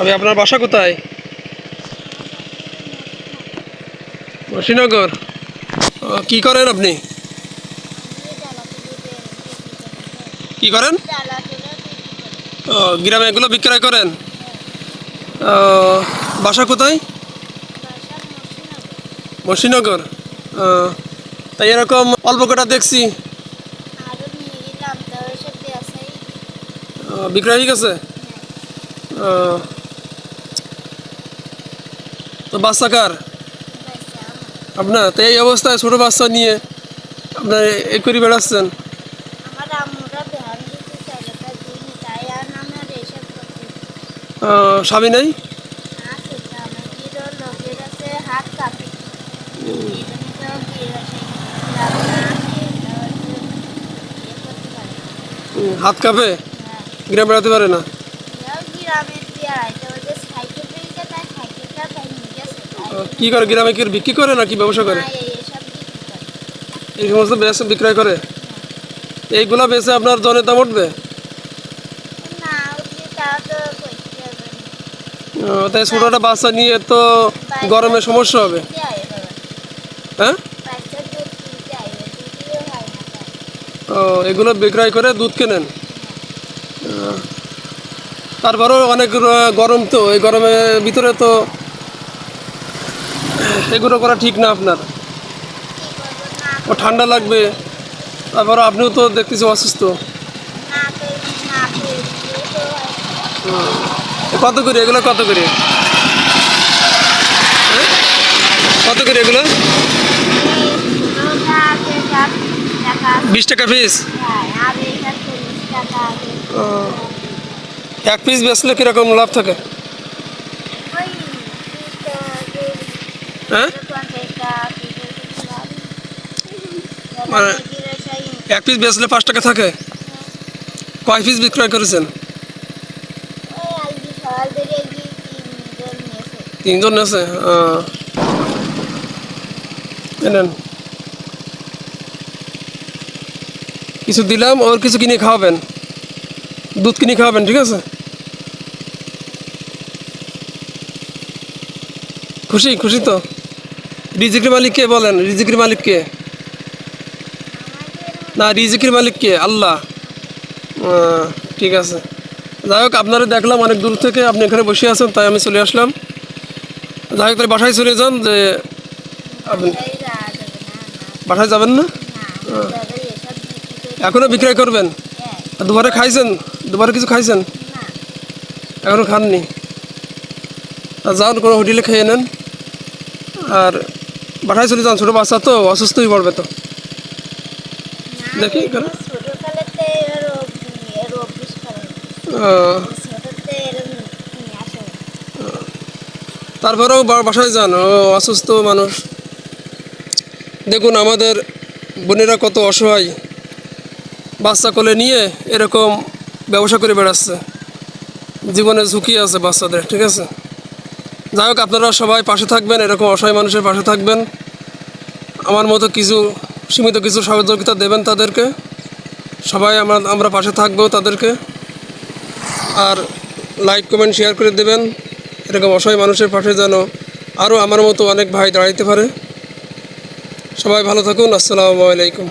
আমি আপনার বাসা কোথায়? শ্রীনগর কি করেন আপনি? কি করেন? ও, গ্রামে এগুলো বিক্রয় করেন? বাসা কোথায়? মসিনগর। ও, তাই এরকম অল্প কটা দেখছি। বিক্রয় হয়ে গেছে? তো বাচ্চা কার? আপনার? তো এই অবস্থায় ছোটো বাচ্চা নিয়ে আপনার এই করে বেড়াচ্ছেন? স্বামী নেই? হাত কাঁপে। বেড়াতে আছে গ্রামে না? আসে তাহলে কি করে গ্রামে কি বিক্রি করে নাকি ব্যবসা করে? এই সমস্ত বেচে বিক্রয় করে? এইগুলা বেচে আপনার জনের দাম উঠবে? তাই ছোটো একটা বাচ্চা নিয়ে তো গরমে সমস্যা হবে। হয়? ও এগুলো বিক্রয় করে দুধ কেনেন? তারপরেও অনেক গরম তো এই গরমের ভিতরে তো এগুলো করা ঠিক না আপনার? ও ঠান্ডা লাগবে। তারপর আপনিও তো দেখতেছি অসুস্থ। কত করে? এগুলো কত করে? হ্যাঁ? কত করে এগুলো? বিশ টাকা পিস? এক পিস বেচলে কীরকম লাভ থাকে ওই তিরিশ টাকা দিয়ে হ্যাঁ পঞ্চাশ টাকা কেজি দিলাম। মানে- কেজির সেই এক পিস বেচলে পাঁচ টাকা থাকে। কয় পিস বিক্রয় করেছেন? তিনজন আছে কিছু দিলাম, ওর কিছু কিনে খাওয়াবেন। দুধ কিনে খাওয়াবেন, ঠিক আছে? খুশি খুশি তো? রিজিকের মালিক কে বলেন? রিজিকের মালিক কে? না, রিজিকের মালিক কে? আল্লাহ। ঠিক আছে। যাই হোক, আপনারা দেখলাম, অনেক দূর থেকে আপনি এখানে বসে আছেন, তাই আমি চলে আসলাম। যাই হোক, তাহলে বাসায় চলে যান, যে আপনি বাসায় যাবেন না? এখনও বিক্রয় করবেন? দুবারে খাইছেন? দুবারে কিছু খাইছেন? এখনও খাননি। আর যান, কোনো হোটেলে খেয়ে নেন। আর বাসায় চলে যান ছোটো বাচ্চা তো অসুস্থ হয়ে পড়বে তো। দেখি তারপরেও বাসায় যান ও অসুস্থ মানুষ। দেখুন আমাদের বোনেরা কত অসহায়। বাচ্চা কোলে নিয়ে এরকম ব্যবসা করে বেড়াচ্ছে। জীবনে ঝুঁকি আছে বাচ্চাদের ঠিক আছে? যাই হোক, আপনারা সবাই পাশে থাকবেন, এরকম অসহায় মানুষের পাশে থাকবেন। আমার মতো কিছু, সীমিত কিছু সহযোগিতা দেবেন তাদেরকে। সবাই আমরা আমরা পাশে থাকব তাদেরকে। আর লাইক কমেন্ট শেয়ার করে দেবেন। এরকম অসহায় মানুষের পাশে যেন আরও আমার মতো অনেক ভাই দাঁড়াইতে পারে। সবাই ভালো থাকুন, আসসালামু আলাইকুম।